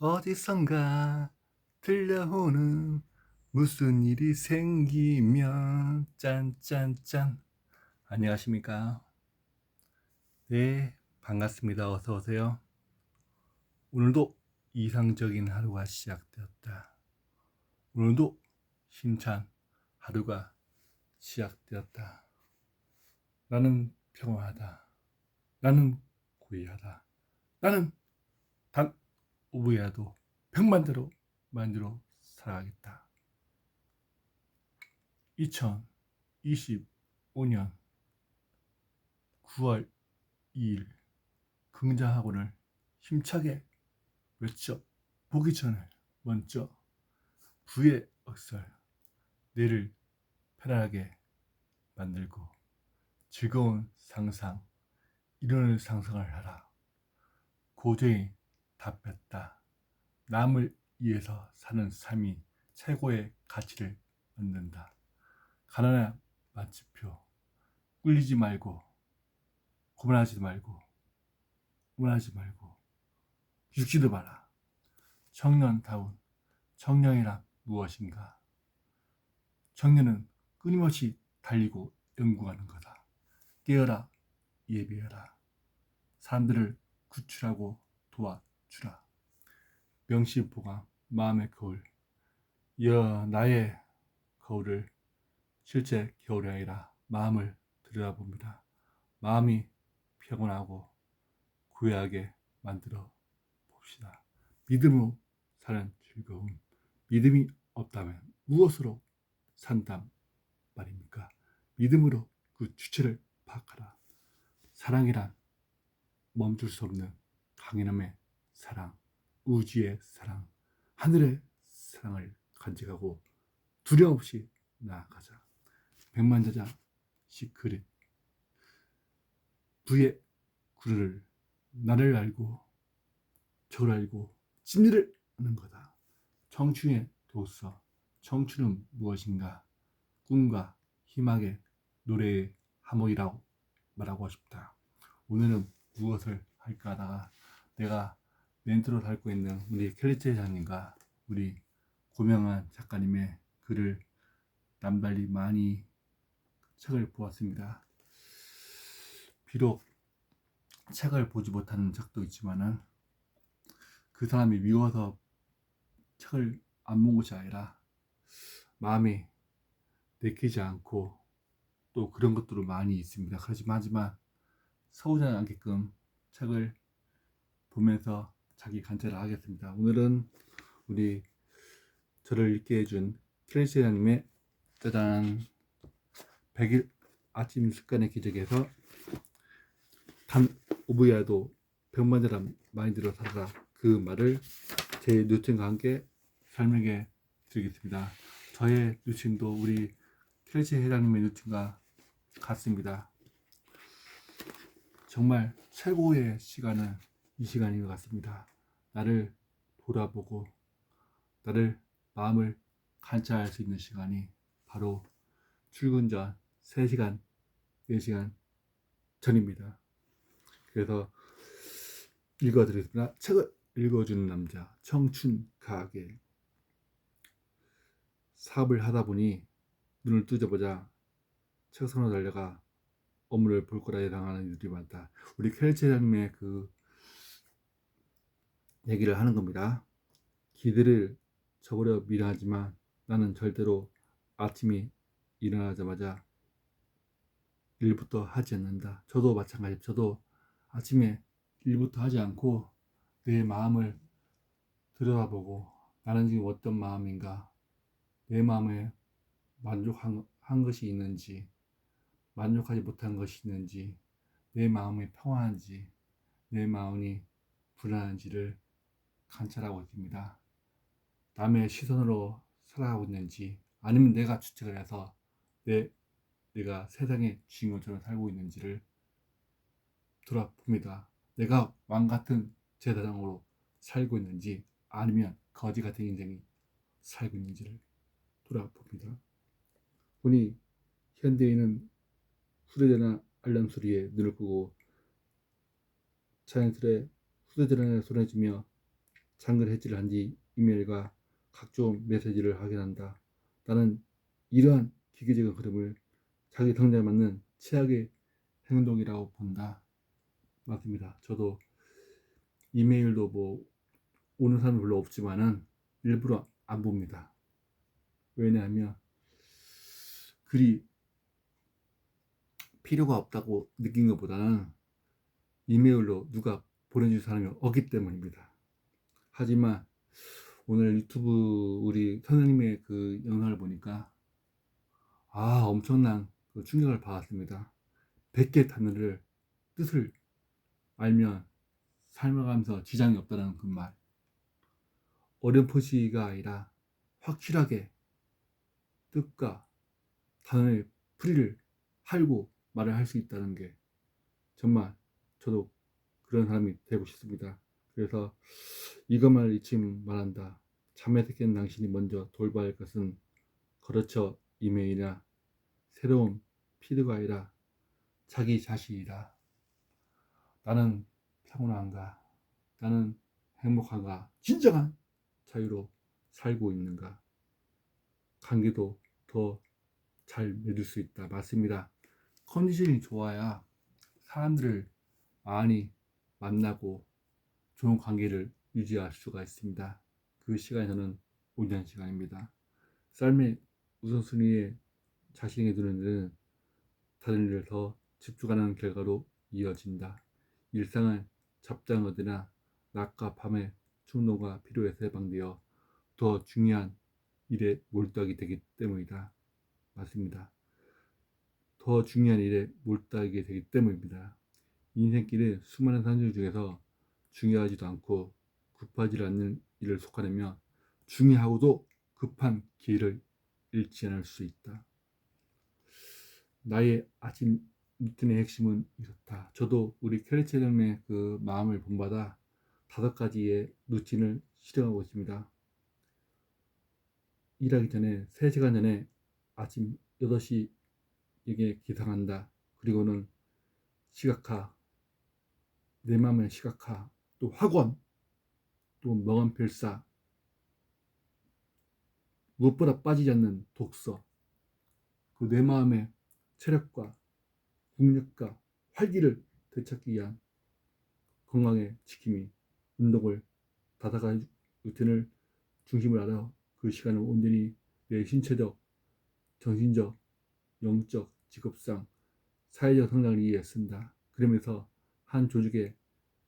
어디선가 들려오는 무슨 일이 생기면. 짠짠짠. 안녕하십니까? 네 반갑습니다. 어서 오세요. 오늘도 이상적인 하루가 시작되었다. 오늘도 힘찬 하루가 시작되었다. 나는 평화하다. 나는 고이하다. 나는 단 5분이라도 백만대로 만주로 살아가겠다. 2025년 9월 2일 긍자학원을 힘차게 외쳐 보기 전에 먼저 부의 억설 뇌를 편안하게 만들고 즐거운 상상 이론을 상상을 하라 고대인 답했다. 남을 위해서 사는 삶이 최고의 가치를 얻는다. 가난한 마치표. 꿀리지 말고, 고만하지 말고, 고만하지 말고, 죽지도 마라. 청년다운 청년이란 무엇인가? 청년은 끊임없이 달리고 연구하는 거다. 깨어라, 예비해라. 사람들을 구출하고 도와 주라. 명심보감 마음의 거울. 여 나의 거울을 실제 겨울이 아니라 마음을 들여다봅니다. 마음이 평온하고 구애하게 만들어 봅시다. 믿음으로 사는 즐거움. 믿음이 없다면 무엇으로 산단 말입니까? 믿음으로 그 주체를 파악하라. 사랑이란 멈출 수 없는 강인함의 사랑, 우주의 사랑, 하늘의 사랑을 간직하고 두려움 없이 나아가자. 백만자자 시크릿 부의 구를 나를 알고 저를 알고 진리를 아는 거다. 청춘의 도서 청춘은 무엇인가? 꿈과 희망의 노래의 하모이라고 말하고 싶다. 오늘은 무엇을 할까 하다가 내가 멘트로 달고 있는 우리 켈리체 장님과 우리 고명한 작가님의 글을 남달리 많이 책을 보았습니다. 비록 책을 보지 못하는 적도 있지만은 그 사람이 미워서 책을 안 본 것이 아니라 마음이 내키지 않고 또 그런 것들도 많이 있습니다. 그렇지만 하지만 서우지 않게끔 책을 보면서 자기 관찰을 하겠습니다. 오늘은 우리 저를 읽게 해준 크레시아님의 짜잔 100일 아침 습관의 기적에서 단 5분이라도 100만 사람 많이 들어 살아라 그 말을 제 누친과 함께 설명해 드리겠습니다. 저의 누친도 우리 크레시 회장님의 누친과 같습니다. 정말 최고의 시간은 이 시간인 것 같습니다. 나를 돌아보고 나를 마음을 관찰할 수 있는 시간이 바로 출근 전 3시간, 4시간 전입니다. 그래서 읽어드리겠습니다. 책을 읽어주는 남자, 청춘 가게. 사업을 하다 보니 눈을 뜨자보자 책상으로 달려가 업무를 볼 거라 예상하는 일들이 많다. 우리 켈체장님의 그 얘기를 하는 겁니다. 기대를 저버려 미련하지만 나는 절대로 아침이 일어나자마자 일부터 하지 않는다. 저도 마찬가지. 저도 아침에 일부터 하지 않고 내 마음을 들여다보고 나는 지금 어떤 마음인가, 내 마음에 만족한 한 것이 있는지, 만족하지 못한 것이 있는지, 내 마음이 평화한지, 내 마음이 불안한지를 관찰하고 있습니다. 남의 시선으로 살아가고 있는지, 아니면 내가 주책을 해서 내, 내가 세상의 주인공처럼 살고 있는지를 돌아봅니다. 내가 왕 같은 제사장으로 살고 있는지, 아니면 거지 같은 인생이 살고 있는지를 돌아봅니다. 보니 현대인은 후레대나 알람 소리에 눈을 끄고 자연스레 후레대나 소리를 주며 장글 해지를 한뒤 이메일과 각종 메시지를 확인한다. 나는 이러한 기계적인 흐름을 자기 성장에 맞는 최악의 행동이라고 본다. 맞습니다. 저도 이메일도 뭐 오는 사람이 별로 없지만은 일부러 안 봅니다. 왜냐하면 글이 필요가 없다고 느낀 것보다는 이메일로 누가 보내줄 사람이 없기 때문입니다. 하지만 오늘 유튜브 우리 선생님의 그 영상을 보니까 아 엄청난 그 충격을 받았습니다. 100개 단어를 뜻을 알면 삶아가면서 지장이 없다는 그 말. 어렴풋이가 아니라 확실하게 뜻과 단어의 풀이를 할고 말을 할 수 있다는 게 정말 저도 그런 사람이 되고 싶습니다. 그래서 이것만 잊지 말한다. 잠에 새끼는 당신이 먼저 돌봐야 할 것은 거르쳐 이메일이나 새로운 피드가 아니라 자기 자신이다. 나는 평온한가? 나는 행복한가? 진정한 자유로 살고 있는가? 관계도 더 잘 맺을 수 있다. 맞습니다. 컨디션이 좋아야 사람들을 많이 만나고 좋은 관계를 유지할 수가 있습니다. 그 시간이 저는 5년 시간입니다. 삶의 우선순위에 자신에게 두는 일은 다른 일을 더 집중하는 결과로 이어진다. 일상을 잡장어드나 낮과 밤의 충동과 피로에서 해방되어 더 중요한 일에 몰두하게 되기 때문이다. 맞습니다. 더 중요한 일에 몰두하게 되기 때문입니다. 인생길의 수많은 산줄 중에서 중요하지도 않고 급하지 않는 일을 속하려면 중요하고도 급한 길을 잃지 않을 수 있다. 나의 아침 루틴의 핵심은 이렇다. 저도 우리 캐리치 회장의 그 마음을 본받아 다섯 가지의 루틴을 실행하고 있습니다. 일하기 전에 3시간 전에 아침 8시에게 기상한다. 그리고는 시각화, 내 마음의 시각화, 또 학원, 또 명언필사, 무엇보다 빠지지 않는 독서, 그 내 마음의 체력과 국력과 활기를 되찾기 위한 건강의 지킴이, 운동을 다다가 루틴을 중심으로 하여 그 시간을 온전히 내 신체적, 정신적, 영적, 직업상, 사회적 성장을 위해 쓴다. 그러면서 한 조직의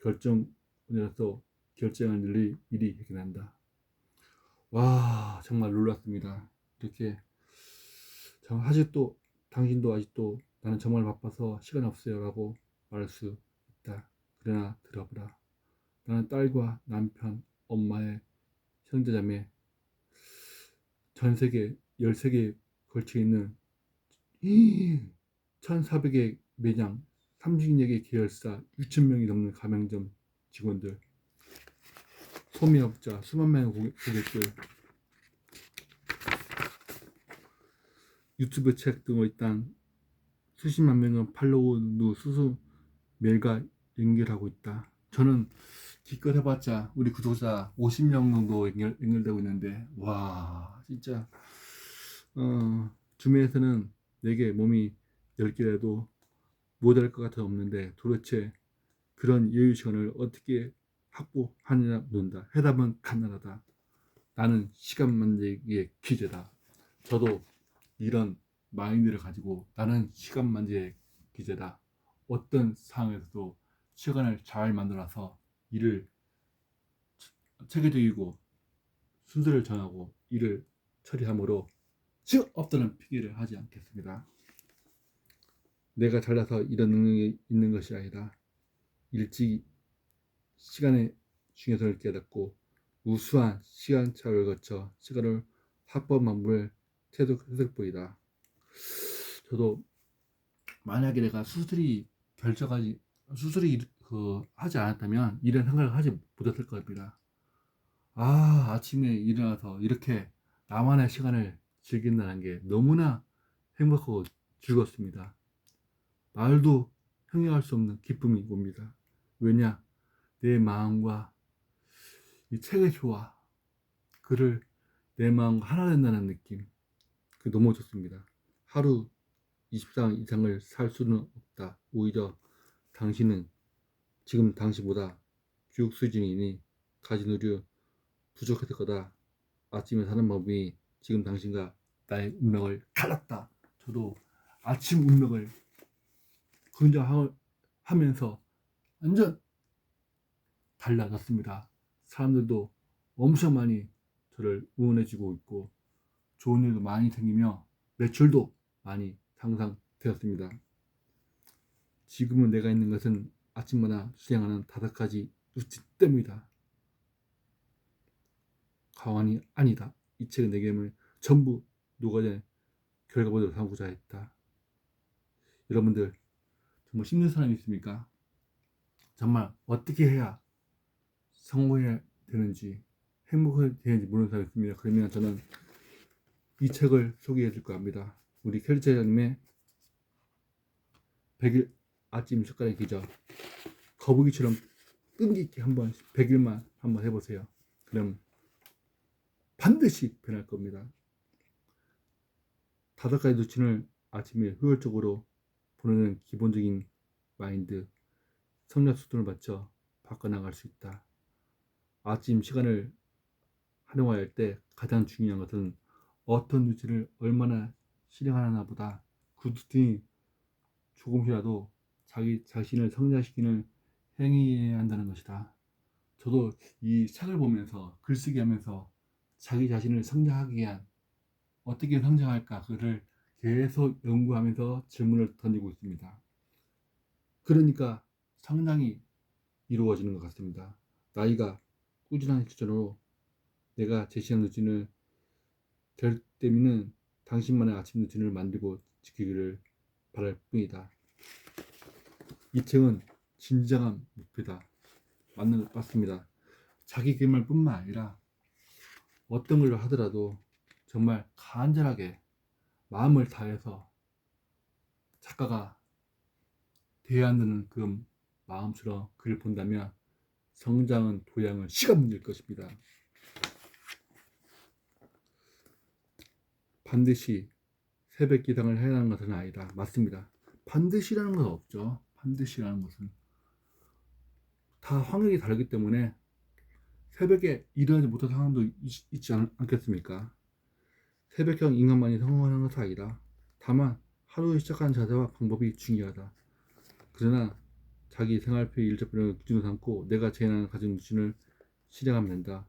결정 으로서 결정을 늘릴 일이 해결한다. 와 정말 놀랐습니다. 이렇게 아직도 당신도 아직도 나는 정말 바빠서 시간 없어요 라고 말할 수 있다. 그러나 들어보라. 나는 딸과 남편, 엄마의 형제자매 전 세계 13개 걸쳐 있는 1,400의 매장, 30여 개 계열사, 6,000명이 넘는 가맹점 직원들, 소매업자, 수만 명의 고객들, 유튜브 책 등을 일단 수십만 명의 팔로우 누 수수 메일과 연결하고 있다. 저는 기껏 해봤자 우리 구독자 50명 정도 연결, 연결되고 있는데 와 진짜 어, 주변에서는 내게 몸이 10개라도 못할 것 같아 없는데 도대체 그런 여유 시간을 어떻게 확보하느냐 묻는다. 해답은 간단하다. 나는 시간 만들기의 기재다. 저도 이런 마인드를 가지고 나는 시간 만들기의 기재다. 어떤 상황에서도 시간을 잘 만들어서 일을 체계적이고 순서를 정하고 일을 처리함으로 시간 없다는 핑계를 하지 않겠습니다. 내가 잘나서 이런 능력이 있는 것이 아니라 일찍 시간의 중요성을 깨닫고 우수한 시간차를 거쳐 시간을 합법 만물 태도해석보이다. 저도 만약에 내가 수술이 결정하지 수술이 그 하지 않았다면 이런 생각을 하지 못했을 겁니다. 아 아침에 일어나서 이렇게 나만의 시간을 즐긴다는 게 너무나 행복하고 즐겁습니다. 말도 형용할 수 없는 기쁨이 옵니다. 왜냐? 내 마음과 이 책의 효와 그를 내 마음과 하나 된다는 느낌 그 너무 좋습니다. 하루 24장 이상을 살 수는 없다. 오히려 당신은 지금 당시보다 교육 수준이니 가진 의류 부족했을 거다. 아침에 사는 법이 지금 당신과 나의 운명을 갈랐다. 저도 아침 운명을 긍정하면서 완전 달라졌습니다. 사람들도 엄청 많이 저를 응원해주고 있고 좋은 일도 많이 생기며 매출도 많이 상상되었습니다. 지금은 내가 있는 것은 아침마다 수행하는 다섯 가지 루틴 때문이다. 가만히 아니다. 이 책은 내 gem을 전부 녹아낸 결과물을 삼고자 했다. 여러분들 정말 힘든 사람이 있습니까? 정말 어떻게 해야 성공해야 되는지 행복해야 되는지 모르는 사람이 있습니다. 그러면 저는 이 책을 소개해 줄까 합니다. 우리 켈리체장님의 100일 아침 습관의 기적 거북이처럼 끈기 있게 한번 100일만 한번 해보세요. 그럼 반드시 변할 겁니다. 다섯 가지 루틴을 아침에 효율적으로 보내는 기본적인 마인드, 성장 수준을 맞춰 바꿔나갈 수 있다. 아침 시간을 활용할 때 가장 중요한 것은 어떤 루틴을 얼마나 실행하나 보다 그 루틴이 조금이라도 자기 자신을 성장시키는 행위해야 한다는 것이다. 저도 이 책을 보면서 글쓰기 하면서 자기 자신을 성장하기 위한 어떻게 성장할까 그를 계속 연구하면서 질문을 던지고 있습니다. 그러니까 성장이 이루어지는 것 같습니다. 나이가 꾸준한 실천으로 내가 제시한 루틴을 될 때면은 당신만의 아침 루틴을 만들고 지키기를 바랄 뿐이다. 이 책은 진정한 목표다. 맞는 것 같습니다. 자기 개발뿐만 아니라 어떤 걸 하더라도 정말 간절하게 마음을 다해서 작가가 한다는 그 마음처럼 글을 본다면 성장은 도양은 시간 문제일 것입니다. 반드시 새벽 기상을 해야 하는 것은 아니다. 맞습니다. 반드시라는 것은 없죠. 반드시라는 것은 다 확률이 다르기 때문에 새벽에 일어나지 못한 상황도 있, 있지 않, 않겠습니까? 새벽형 인간만이 성공하는 것은 아니다. 다만 하루에 시작하는 자세와 방법이 중요하다. 그러나 자기 생활표 일정표를 기준으로 삼고 내가 제안하는 가진 루틴을 실행하면 된다.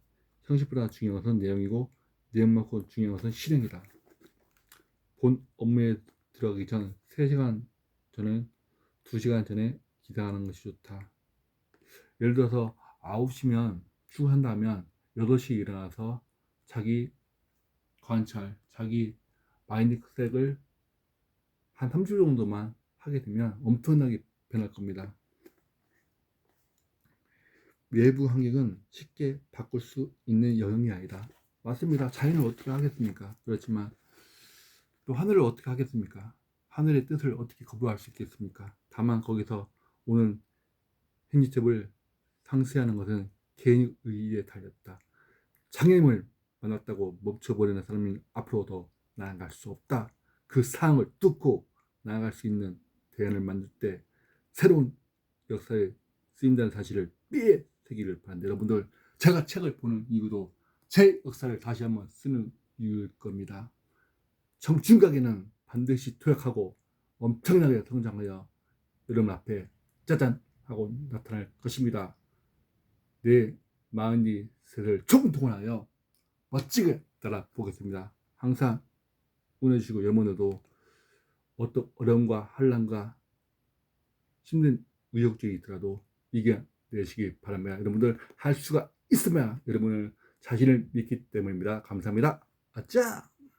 형식보다 중요한 것은 내용이고 내용만큼 중요한 것은 실행이다. 본 업무에 들어가기 전 3시간 전에 2시간 전에 기상하는 것이 좋다. 예를 들어서 9시면 출근한다면 8시에 일어나서 자기 관찰, 자기 마인드색을 한 3주 정도만 하게 되면 엄청나게 변할 겁니다. 외부 환경은 쉽게 바꿀 수 있는 영역이 아니다. 맞습니다. 자연을 어떻게 하겠습니까? 그렇지만 또 하늘을 어떻게 하겠습니까? 하늘의 뜻을 어떻게 거부할 수 있겠습니까? 다만 거기서 오는 행지chấp을 상쇄하는 것은 개인 의 의에 달렸다. 장애물 만났다고 멈춰버리는 사람이 앞으로 더 나아갈 수 없다. 그 상황을 뚫고 나아갈 수 있는 대안을 만들 때 새로운 역사에 쓰인다는 사실을 삐에 새기를 바랍니다. 여러분들 제가 책을 보는 이유도 제 역사를 다시 한번 쓰는 이유일 겁니다. 정중각에는 반드시 투약하고 엄청나게 성장하여 여러분 앞에 짜잔 하고 나타날 것입니다. 내 마흔이 셋을 총동원하여 멋지게 따라 보겠습니다. 항상 응원해주시고 여러분들도 어떤 어려움과 한란과 힘든 의욕적이 있더라도 이겨 내시기 바랍니다. 여러분들 할 수가 있으면 여러분을 자신을 믿기 때문입니다. 감사합니다. 아짜!